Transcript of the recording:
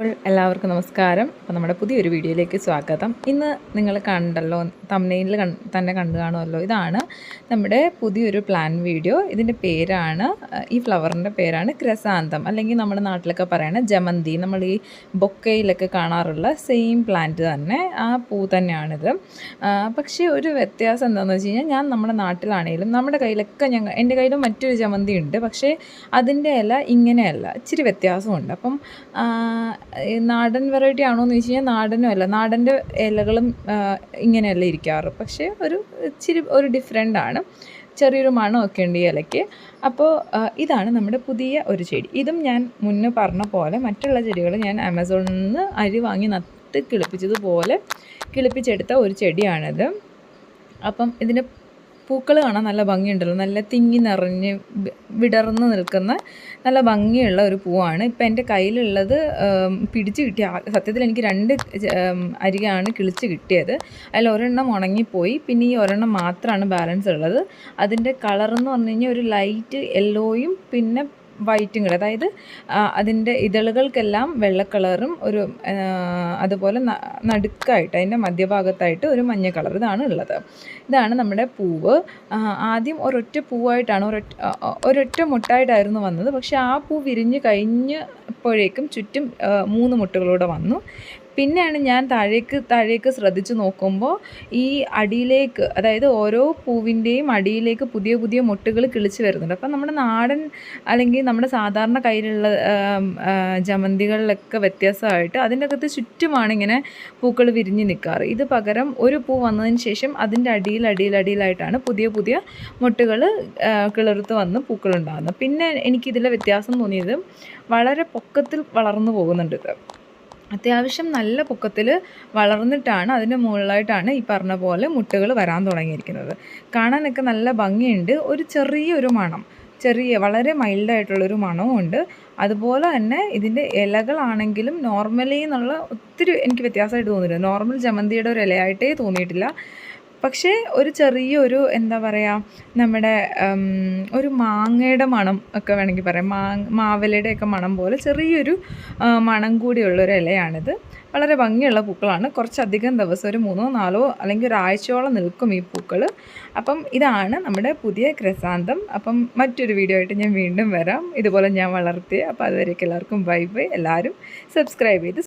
അപ്പോൾ എല്ലാവർക്കും നമസ്കാരം. അപ്പോൾ നമ്മുടെ പുതിയൊരു വീഡിയോയിലേക്ക് സ്വാഗതം. ഇന്ന് നിങ്ങൾ കണ്ടല്ലോ തമ്മനയിൽ തന്നെ കണ്ടു കാണുമല്ലോ. ഇതാണ് നമ്മുടെ പുതിയൊരു പ്ലാൻ വീഡിയോ ഇതിന്റെ പേരാണ് ഈ ഫ്ലവറിന്റെ പേരാണ് ക്രസാന്തം. അല്ലെങ്കിൽ നമ്മുടെ നാട്ടിലൊക്കെ പറയണ ജമന്തി. നമ്മൾ ഈ ബൊക്കയിലൊക്കെ കാണാറുള്ള സെയിം പ്ലാന്റ് തന്നെ. ആ പൂ തന്നെയാണിത്. പക്ഷേ ഒരു വ്യത്യാസം എന്താണെന്ന് വെച്ച് കഴിഞ്ഞാൽ ഞാൻ നമ്മുടെ നാട്ടിലാണെങ്കിലും നമ്മുടെ കയ്യിലൊക്കെ ഞങ്ങൾ എന്റെ കയ്യിലും മറ്റൊരു ജമന്തി ഉണ്ട്. പക്ഷേ അതിന്റെ ഇല ഇങ്ങനെയല്ല. ഇച്ചിരി വ്യത്യാസമുണ്ട്. അപ്പം നാടൻ വെറൈറ്റി ആണോ എന്ന് ചോദിച്ചു കഴിഞ്ഞാൽ നാടനും അല്ല. നാടന്റെ ഇലകളും ഇങ്ങനെയല്ല ഇരിക്കാറ്. പക്ഷേ ഒരു ഇച്ചിരി ഒരു ഡിഫറെന്റ് ആണ്. ചെറിയൊരു മണമൊക്കെ ഉണ്ട് ഈ ഇലയ്ക്ക്. അപ്പോൾ ഇതാണ് നമ്മുടെ പുതിയ ഒരു ചെടി. ഇതും ഞാൻ മുന്നേ പറഞ്ഞ പോലെ മറ്റുള്ള ചെടികൾ ഞാൻ ആമസോണിൽ നിന്ന് അരി വാങ്ങി നട്ട് കിളിപ്പിച്ചതുപോലെ കിളിപ്പിച്ചെടുത്ത ഒരു ചെടിയാണിത്. അപ്പം ഇതിന്റെ പൂക്കൾ കാണാൻ നല്ല ഭംഗിയുണ്ടല്ലോ. നല്ല തിങ്ങി നിറഞ്ഞ് വിടർന്ന് നിൽക്കുന്ന നല്ല ഭംഗിയുള്ള ഒരു പൂവാണ്. ഇപ്പം എന്റെ കയ്യിലുള്ളത് പിടിച്ചു കിട്ടിയ സത്യത്തിൽ എനിക്ക് രണ്ട് അരികയാണ് കിളിച്ച് കിട്ടിയത്. അതിൽ ഒരെണ്ണം ഉണങ്ങിപ്പോയി. പിന്നെ ഈ ഒരെണ്ണം മാത്രമാണ് ബാലൻസ് ഉള്ളത്. അതിന്റെ കളർ എന്ന് പറഞ്ഞു കഴിഞ്ഞാൽ ഒരു ലൈറ്റ് യെല്ലോയും പിന്നെ വൈറ്റും കൂടെ. അതായത് അതിന്റെ ഇതളുകൾക്കെല്ലാം വെള്ള കളറും ഒരു അതുപോലെ നടുക്കായിട്ട് അതിന്റെ മധ്യഭാഗത്തായിട്ട് ഒരു മഞ്ഞ കളർ ഇതാണ് ഉള്ളത്. ഇതാണ് നമ്മുടെ പൂവ്. ആദ്യം ഒരൊറ്റ പൂവായിട്ടാണ് ഒരൊറ്റ ഒരൊറ്റ മുട്ടായിട്ടായിരുന്നു വന്നത്. പക്ഷേ ആ പൂ വിരിഞ്ഞ് കഴിഞ്ഞപ്പോഴേക്കും ചുറ്റും മൂന്ന് മുട്ടുകളൂടെ വന്നു. പിന്നെയാണ് ഞാൻ താഴേക്ക് താഴേക്ക് ശ്രദ്ധിച്ച് നോക്കുമ്പോൾ ഈ അടിയിലേക്ക് അതായത് ഓരോ പൂവിന്റെയും അടിയിലേക്ക് പുതിയ പുതിയ മുട്ടുകൾ കിളിച്ച് വരുന്നുണ്ട്. അപ്പം നമ്മുടെ നാടൻ അല്ലെങ്കിൽ നമ്മുടെ സാധാരണ കയ്യിലുള്ള ജമന്തികളിലൊക്കെ വ്യത്യാസമായിട്ട് അതിന്റെ അകത്ത് ചുറ്റുമാണ് ഇങ്ങനെ പൂക്കൾ വിരിഞ്ഞ് നിൽക്കാറ്. ഇത് പകരം ഒരു പൂ വന്നതിന് ശേഷം അതിന്റെ അടിയിൽ അടിയിൽ അടിയിലായിട്ടാണ് പുതിയ പുതിയ മുട്ടുകൾ കിളിർത്ത് വന്ന് പൂക്കളുണ്ടാകുന്നത് പിന്നെ എനിക്കിതിലെ വ്യത്യാസം തോന്നിയത് വളരെ പൊക്കത്തിൽ വളർന്നു പോകുന്നുണ്ട് ഇത്. അത്യാവശ്യം നല്ല പൊക്കത്തിൽ വളർന്നിട്ടാണ് അതിന്റെ മുകളിലായിട്ടാണ് ഈ പറഞ്ഞ പോലെ മുട്ടുകൾ വരാൻ തുടങ്ങിയിരിക്കുന്നത്. കാണാനൊക്കെ നല്ല ഭംഗിയുണ്ട്. ഒരു ചെറിയൊരു മണം ചെറിയ വളരെ മൈൽഡായിട്ടുള്ളൊരു മണവും ഉണ്ട്. അതുപോലെ തന്നെ ഇതിന്റെ ഇലകളാണെങ്കിലും നോർമലി എന്നുള്ള ഒത്തിരി എനിക്ക് വ്യത്യാസമായിട്ട് തോന്നിയില്ല നോർമൽ ജമന്തിയുടെ ഒരു ഇലയായിട്ടേ തോന്നിയിട്ടില്ല. പക്ഷേ ഒരു ചെറിയൊരു എന്താ പറയുക നമ്മുടെ ഒരു മാങ്ങയുടെ മണം ഒക്കെ വേണമെങ്കിൽ പറയാം. മാ മാവലയുടെയൊക്കെ മണം പോലെ ചെറിയൊരു മണം കൂടിയുള്ളൊരു ഇലയാണിത്. വളരെ ഭംഗിയുള്ള പൂക്കളാണ്. കുറച്ചധികം ദിവസം ഒരു മൂന്നോ നാലോ അല്ലെങ്കിൽ ഒരാഴ്ചയോളം നിൽക്കും ഈ പൂക്കൾ അപ്പം ഇതാണ് നമ്മുടെ പുതിയ ക്രസാന്തം. അപ്പം മറ്റൊരു വീഡിയോ ആയിട്ട് ഞാൻ വീണ്ടും വരാം. ഇതുപോലെ ഞാൻ വളർത്തിയ അപ്പോൾ അതുവരേക്ക് എല്ലാവർക്കും ബൈ ബൈ. എല്ലാവരും സബ്സ്ക്രൈബ് ചെയ്ത്